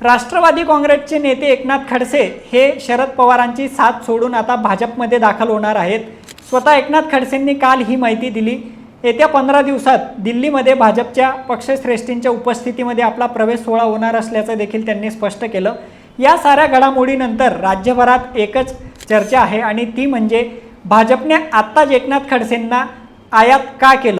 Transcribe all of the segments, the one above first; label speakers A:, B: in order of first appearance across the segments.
A: राष्ट्रवादी काँग्रेसचे नेते एकनाथ खडसे हे शरद पवारांची साथ सोडून आता भाजपमध्ये दाखल होणार आहेत. स्वतः एकनाथ खडसेंनी काल ही माहिती दिली. येत्या पंधरा दिवसात दिल्लीमध्ये भाजपच्या पक्षश्रेष्ठींच्या उपस्थितीमध्ये आपला प्रवेश सोहळा होणार असल्याचं देखील त्यांनी स्पष्ट केलं. या साऱ्या घडामोडीनंतर राज्यभरात एकच चर्चा आहे आणि ती म्हणजे भाजपने आत्ताच एकनाथ खडसेंना आयात का केलं?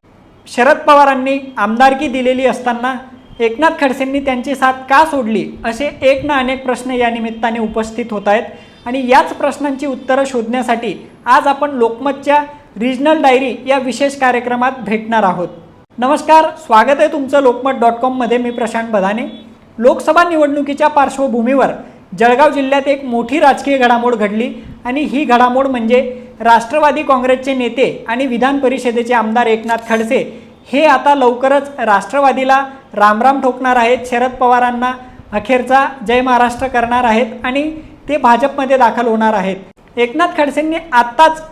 A: शरद पवारांनी आमदारकी दिलेली असताना एकनाथ खडसेंनी त्यांची साथ का सोडली? असे एक ना अनेक प्रश्न या निमित्ताने उपस्थित होत आहेत. आणि याच प्रश्नांची उत्तरं शोधण्यासाठी आज आपण लोकमतच्या रिजनल डायरी या विशेष कार्यक्रमात भेटणार आहोत. नमस्कार स्वागत आहे तुमचं लोकमत डॉट कॉममध्ये मी प्रशांत बधाने. लोकसभा निवडणुकीच्या पार्श्वभूमीवर जळगाव जिल्ह्यात एक मोठी राजकीय घडामोड घडली आणि ही घडामोड म्हणजे राष्ट्रवादी काँग्रेसचे नेते आणि विधान परिषदेचे आमदार एकनाथ खडसे हे आता लवकरच राष्ट्रवादीला रामराम ठोकणार आहेत शरद पवारांना अखेरचा जय महाराष्ट्र करणार आहेत आणि ते भाजपमध्ये दाखल होणार आहेत. एकनाथ खडसेंनी आत्ताच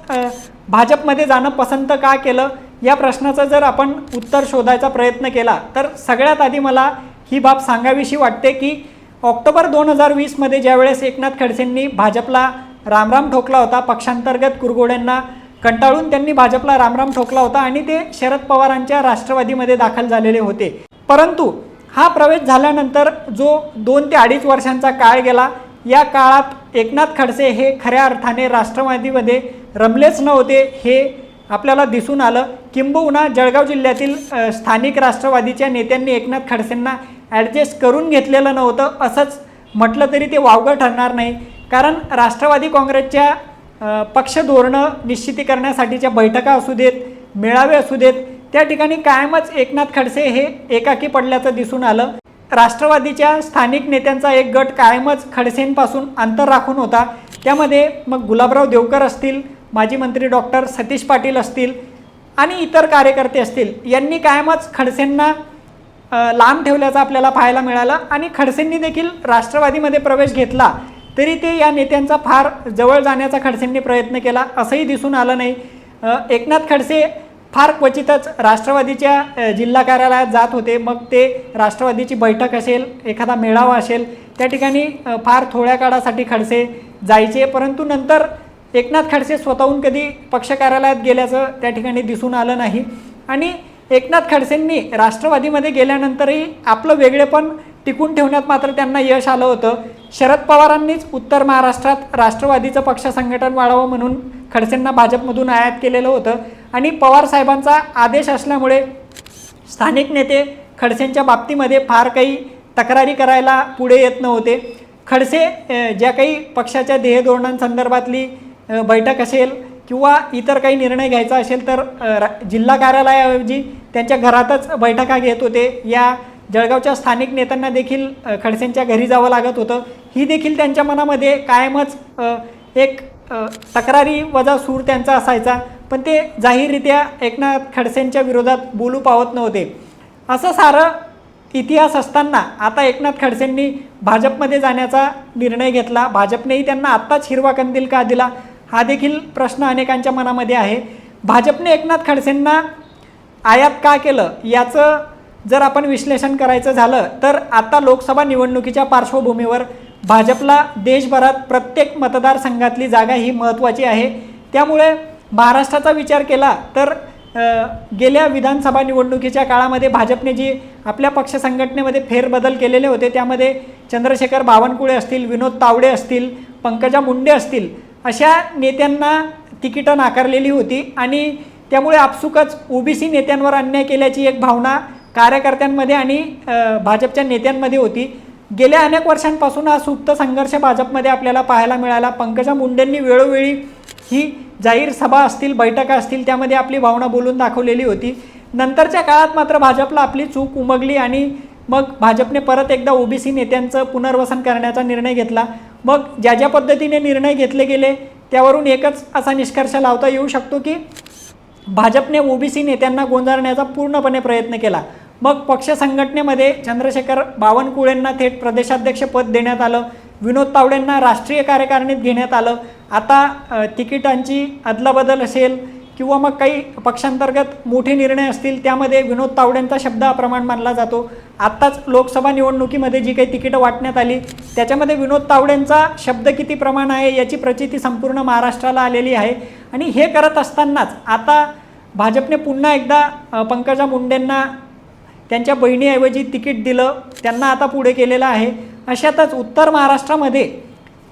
A: भाजपमध्ये जाणं पसंत का केलं? या प्रश्नाचं जर आपण उत्तर शोधायचा प्रयत्न केला तर सगळ्यात आधी मला ही बाब सांगावीशी वाटते की ऑक्टोबर दोन हजार वीसमध्ये ज्यावेळेस एकनाथ खडसेंनी भाजपला रामराम ठोकला होता पक्षांतर्गत कुरघोड्यांना कंटाळून त्यांनी भाजपला रामराम ठोकला होता आणि ते शरद पवारांच्या राष्ट्रवादीमध्ये दाखल झालेले होते. परंतु हा प्रवेश झाल्यानंतर जो दोन ते अडीच वर्षांचा काळ गेला या काळात एकनाथ खडसे हे खऱ्या अर्थाने राष्ट्रवादीमध्ये रमलेच नव्हते हे आपल्याला दिसून आलं. किंबहुना जळगाव जिल्ह्यातील स्थानिक राष्ट्रवादीच्या नेत्यांनी एकनाथ खडसेंना ॲडजस्ट करून घेतलेलं नव्हतं असंच म्हटलं तरी ते वावगं ठरणार नाही. कारण राष्ट्रवादी काँग्रेसच्या पक्षधोरणं पक्ष धोरणं निश्चिती करण्यासाठीच्या बैठका असू देत मेळावे असू देत त्या ठिकाणी कायमच एकनाथ खडसे हे एकाकी पडल्याचं दिसून आलं. राष्ट्रवादीच्या स्थानिक नेत्यांचा एक गट कायमच खडसेंपासून अंतर राखून होता. त्यामध्ये मग गुलाबराव देवकर असतील माजी मंत्री डॉक्टर सतीश पाटील असतील आणि इतर कार्यकर्ते असतील यांनी कायमच खडसेंना लांब ठेवल्याचं आपल्याला पाहायला मिळालं आणि खडसेंनी देखील राष्ट्रवादीमध्ये प्रवेश घेतला. तरी ते या नेत्यांचा फार जवळ जाण्याचा खडसेंनी प्रयत्न केला असंही दिसून आलं नाही. एकनाथ खडसे फार क्वचितच राष्ट्रवादीच्या जिल्हा कार्यालयात जात होते. मग ते राष्ट्रवादीची बैठक असेल एखादा मेळावा असेल त्या ठिकाणी फार थोड्या काळासाठी खडसे जायचे. परंतु नंतर एकनाथ खडसे स्वतःहून कधी पक्ष कार्यालयात गेल्याचं त्या ठिकाणी दिसून आलं नाही. आणि एकनाथ खडसेंनी राष्ट्रवादीमध्ये गेल्यानंतरही आपलं वेगळेपण टिकून ठेवण्यात मात्र त्यांना यश आलं होतं. शरद पवारांनीच उत्तर महाराष्ट्रात राष्ट्रवादीचं पक्ष संघटन वाढावं म्हणून खडसेंना भाजपमधून आयात केलेलं होतं. आणि पवार साहेबांचा आदेश असल्यामुळे स्थानिक नेते खडसेंच्या बाबतीमध्ये फार काही तक्रारी करायला पुढे येत नव्हते. खडसे ज्या काही पक्षाच्या ध्येयधोरणांसंदर्भातली बैठक असेल किंवा इतर काही निर्णय घ्यायचा असेल तर जिल्हा कार्यालयाऐवजी त्यांच्या घरातच बैठका घेत होते. या जळगावच्या स्थानिक नेत्यांना देखील खडसेंच्या घरी जावं लागत होतं. ही देखील त्यांच्या मनामध्ये कायमच एक तक्रारी वजा सूर त्यांचा असायचा. पण ते जाहीररित्या एकनाथ खडसेंच्या विरोधात बोलू पावत नव्हते. असं सारं इतिहास असताना आता एकनाथ खडसेंनी भाजपमध्ये जाण्याचा निर्णय घेतला. भाजपनेही त्यांना आत्ताच हिरवा कंदील का दिला? हा देखील प्रश्न अनेकांच्या मनामध्ये आहे. भाजपने एकनाथ खडसेंना आयात का केलं? याचं जर आपण विश्लेषण करायचं झालं तर आता लोकसभा निवडणुकीच्या पार्श्वभूमीवर भाजपला देशभरात प्रत्येक मतदारसंघातली जागा ही महत्त्वाची आहे. त्यामुळे महाराष्ट्राचा विचार केला तर गेल्या विधानसभा निवडणुकीच्या काळामध्ये भाजपने जी आपल्या पक्ष संघटनेमध्ये फेरबदल केलेले होते त्यामध्ये चंद्रशेखर बावनकुळे असतील विनोद तावडे असतील पंकजा मुंडे असतील अशा नेत्यांना तिकीटं नाकारलेली होती आणि त्यामुळे आपसुकच ओबीसी नेत्यांवर अन्याय केल्याची एक भावना कार्यकर्त्यांमध्ये आणि भाजपच्या नेत्यांमध्ये होती. गेल्या अनेक वर्षांपासून हा सुप्त संघर्ष भाजपमध्ये आपल्याला पाहायला मिळाला. पंकजा मुंडेंनी वेळोवेळी ही जाहीर सभा असतील बैठका असतील त्यामध्ये आपली भावना बोलून दाखवलेली होती. नंतरच्या काळात मात्र भाजपला आपली चूक उमगली आणि मग भाजपने परत एकदा ओबीसी नेत्यांचं पुनर्वसन करण्याचा निर्णय घेतला. मग ज्या ज्या पद्धतीने निर्णय घेतले गेले त्यावरून एकच असा निष्कर्ष लावता येऊ शकतो की भाजपने ओबीसी नेत्यांना गोंधळण्याचा पूर्णपणे प्रयत्न केला. मग पक्ष संघटनेमध्ये चंद्रशेखर बावनकुळेंना थेट प्रदेशाध्यक्षपद देण्यात आलं. विनोद तावडेंना राष्ट्रीय कार्यकारिणीत घेण्यात आलं. आता तिकिटांची अदलाबदल असेल किंवा मग काही पक्षांतर्गत मोठे निर्णय असतील त्यामध्ये विनोद तावडेंचा शब्द अप्रमाण मानला जातो. आत्ताच लोकसभा निवडणुकीमध्ये जी काही तिकीटं वाटण्यात आली त्याच्यामध्ये विनोद तावडेंचा शब्द किती प्रमाण आहे याची प्रचिती संपूर्ण महाराष्ट्राला आलेली आहे. आणि हे करत असतानाच आता भाजपने पुन्हा एकदा पंकजा मुंडेंना त्यांच्या बहिणीऐवजी तिकीट दिलं त्यांना आता पुढे केलेलं आहे. अशातच उत्तर महाराष्ट्रामध्ये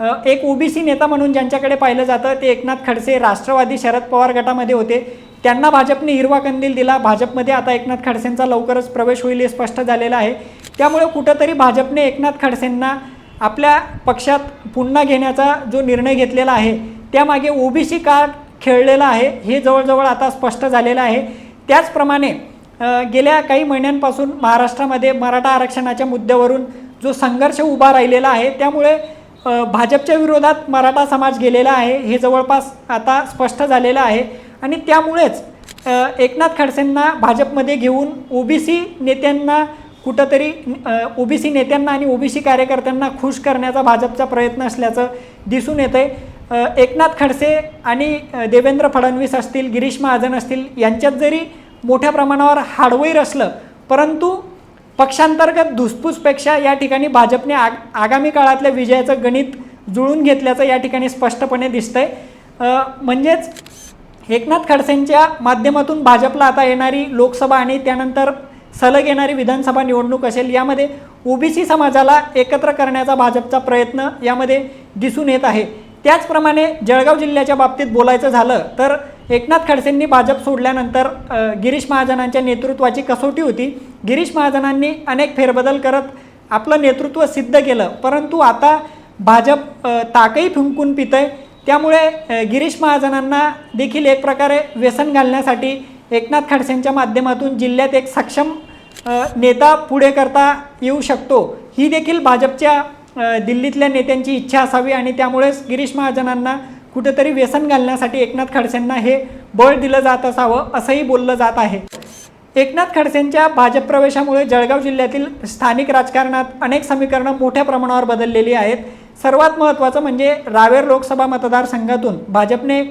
A: एक ओबीसी नेता म्हणून ज्यांच्याकडे पाहिलं जातं ते एकनाथ खडसे राष्ट्रवादी शरद पवार गटामध्ये होते. त्यांना भाजपने हिरवा कंदील दिला. भाजपमध्ये आता एकनाथ खडसेंचा लवकरच प्रवेश होईल हे स्पष्ट झालेलं आहे. त्यामुळे कुठंतरी भाजपने एकनाथ खडसेंना आपल्या पक्षात पुन्हा घेण्याचा जो निर्णय घेतलेला आहे त्यामागे ओबीसी कार्ड खेळलेलं आहे हे जवळजवळ आता स्पष्ट झालेलं आहे. त्याचप्रमाणे गेल्या काही महिन्यांपासून महाराष्ट्रामध्ये मराठा आरक्षणाच्या मुद्द्यावरून जो संघर्ष उभा राहिलेला आहे त्यामुळे भाजपच्या विरोधात मराठा समाज गेलेला आहे हे जवळपास आता स्पष्ट झालेलं आहे. आणि त्यामुळेच एकनाथ खडसेंना भाजपमध्ये घेऊन ओबीसी नेत्यांना कुठंतरी ओबीसी नेत्यांना आणि ओबीसी कार्यकर्त्यांना खुश करण्याचा भाजपचा प्रयत्न असल्याचं दिसून येतं आहे एकनाथ खडसे आणि देवेंद्र फडणवीस असतील गिरीश महाजन असतील यांच्यात जरी मोठ्या प्रमाणावर हाडवैर असलं परंतु पक्षांतर्गत धुसफूसपेक्षा या ठिकाणी भाजपने आग आगामी काळातल्या विजयाचं गणित जुळून घेतल्याचं या ठिकाणी स्पष्टपणे दिसतंय. आहे म्हणजेच एकनाथ खडसेंच्या माध्यमातून भाजपला आता येणारी लोकसभा आणि त्यानंतर सलग येणारी विधानसभा निवडणूक असेल यामध्ये ओबीसी समाजाला एकत्र करण्याचा भाजपचा प्रयत्न यामध्ये दिसून येत आहे. त्याचप्रमाणे जळगाव जिल्ह्याच्या बाबतीत बोलायचं झालं तर एकनाथ खडसेंनी भाजप सोडल्यानंतर गिरीश महाजनांच्या नेतृत्वाची कसोटी होती. गिरीश महाजनांनी अनेक फेरबदल करत आपलं नेतृत्व सिद्ध केलं. परंतु आता भाजप ताकही फुंकून पितंय. त्यामुळे गिरीश महाजनांना देखील एक प्रकारे व्यसन घालण्यासाठी एकनाथ खडसेंच्या माध्यमातून जिल्ह्यात एक सक्षम नेता पुढे करता येऊ शकतो. ही देखील भाजपच्या दिल्लीतल्या नेत्यांची इच्छा असावी आणि त्यामुळेच गिरीश महाजनांना कुठेतरी व्यसन घालण्यासाठी एकनाथ खडसेंना हे बळ दिलं जात असावं असंही बोललं जात आहे. एकनाथ खडसेंच्या भाजप प्रवेशामुळे जळगाव जिल्ह्यातील स्थानिक राजकारणात अनेक समीकरणं मोठ्या प्रमाणावर बदललेली आहेत. सर्वात महत्त्वाचं म्हणजे रावेर लोकसभा मतदारसंघातून भाजपने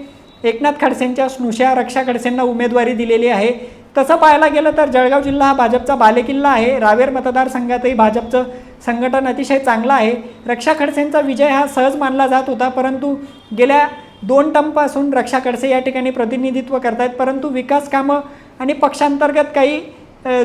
A: एकनाथ खडसेंच्या स्नुषा रक्षा खडसेंना उमेदवारी दिलेली आहे. तसं पाहायला गेलं तर जळगाव जिल्हा हा भाजपचा बालेकिल्ला आहे. रावेर मतदारसंघातही भाजपचं संघटन अतिशय चांगलं आहे. रक्षा खडसेंचा विजय हा सहज मानला जात होता परंतु गेल्या दोन टर्मपासून रक्षा खडसे या ठिकाणी प्रतिनिधित्व करतायत परंतु विकास कामं आणि पक्षांतर्गत काही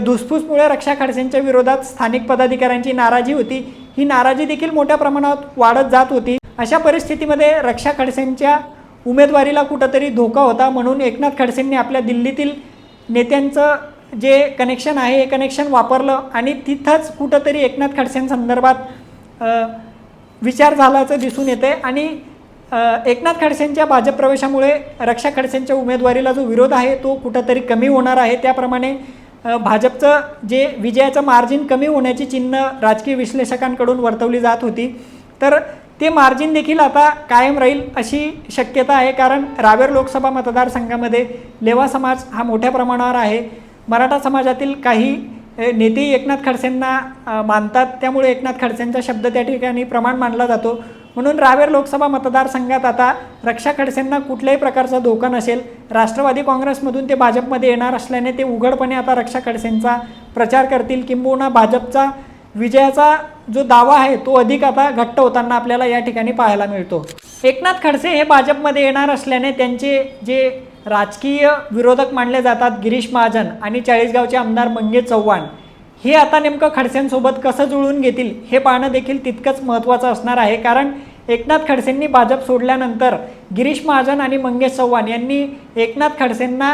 A: धुसफूसमुळे रक्षा खडसेंच्या विरोधात स्थानिक पदाधिकाऱ्यांची नाराजी होती. ही नाराजी देखील मोठ्या प्रमाणात वाढत जात होती. अशा परिस्थितीमध्ये रक्षा खडसेंच्या उमेदवारीला कुठंतरी धोका होता म्हणून एकनाथ खडसेंनी आपल्या दिल्लीतील नेत्यांचं जे कनेक्शन आहे हे कनेक्शन वापरलं आणि तिथंच कुठंतरी एकनाथ खडसेंसंदर्भात विचार झाल्याचं दिसून येते आणि एकनाथ खडसेंच्या भाजप प्रवेशामुळे रक्षा खडसेंच्या उमेदवारीला जो विरोध आहे तो कुठंतरी कमी होणार आहे. त्याप्रमाणे भाजपचं जे विजयाचं मार्जिन कमी होण्याची चिन्ह राजकीय विश्लेषकांकडून वर्तवली जात होती. तर ते मार्जिन देखील आता कायम राहील अशी शक्यता आहे. कारण रावेर लोकसभा मतदारसंघामध्ये लेवा समाज हा मोठ्या प्रमाणावर आहे. मराठा समाजातील काही नेते नेतेही एकनाथ खडसेंना मानतात. त्यामुळे एकनाथ खडसेंचा शब्द त्या ठिकाणी प्रमाण मानला जातो. म्हणून रावेर लोकसभा मतदारसंघात आता रक्षा खडसेंना कुठल्याही प्रकारचा धोका नसेल. राष्ट्रवादी काँग्रेसमधून ते भाजपमध्ये येणार असल्याने ते उघडपणे आता रक्षा खडसेंचा प्रचार करतील. किंबहुना भाजपचा विजयाचा जो दावा आहे तो अधिक आता घट्ट होताना आपल्याला या ठिकाणी पाहायला मिळतो. एकनाथ खडसे हे भाजपमध्ये येणार असल्याने त्यांचे जे राजकीय विरोधक मानले जातात गिरीश महाजन आणि चाळीसगावचे आमदार मंगेश चव्हाण. हे आता नेमकं खडसेंसोबत कसं जुळून घेतील हे पाहणं देखील तितकंच महत्त्वाचं असणार आहे. कारण एकनाथ खडसेंनी भाजप सोडल्यानंतर गिरीश महाजन आणि मंगेश चव्हाण यांनी एकनाथ खडसेंना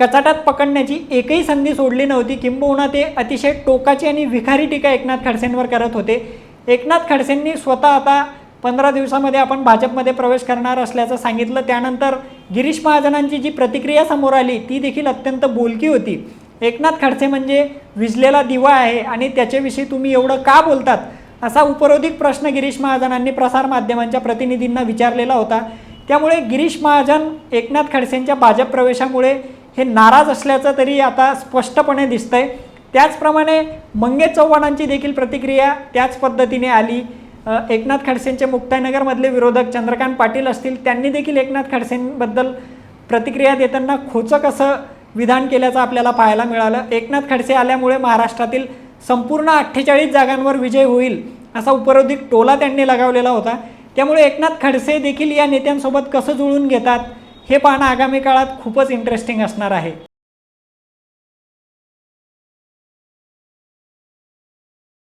A: कचाटात पकडण्याची एकही संधी सोडली नव्हती. किंबहुना ते अतिशय टोकाची आणि विखारी टीका एकनाथ खडसेंवर करत होते. एकनाथ खडसेंनी स्वतः आता पंधरा दिवसामध्ये आपण भाजपमध्ये प्रवेश करणार असल्याचं सांगितलं. त्यानंतर गिरीश महाजनांची जी प्रतिक्रिया समोर आली ती देखील अत्यंत बोलकी होती. एकनाथ खडसे म्हणजे विजलेला दिवा आहे आणि त्याच्याविषयी तुम्ही एवढं का बोलतात? असा उपरोधिक प्रश्न गिरीश महाजनांनी प्रसारमाध्यमांच्या प्रतिनिधींना विचारलेला होता. त्यामुळे गिरीश महाजन एकनाथ खडसेंच्या भाजप प्रवेशामुळे हे नाराज असल्याचं तरी आता स्पष्टपणे दिसतंय. त्याचप्रमाणे मंगेश चव्हाणांची देखील प्रतिक्रिया त्याच पद्धतीने आली. एकनाथ खडसेंचे मुक्ताईनगरमधले विरोधक चंद्रकांत पाटील असतील त्यांनी देखील एकनाथ खडसेंबद्दल प्रतिक्रिया देताना खोचक असं विधान केल्याचं आपल्याला पाहायला मिळालं. एकनाथ खडसे आल्यामुळे महाराष्ट्रातील संपूर्ण अठ्ठेचाळीस जागांवर विजय होईल असा उपरोधिक टोला त्यांनी लगावलेला होता. त्यामुळे एकनाथ खडसे देखील या नेत्यांसोबत कसं जुळून घेतात हे पाहणं आगामी काळात खूपच इंटरेस्टिंग असणार आहे.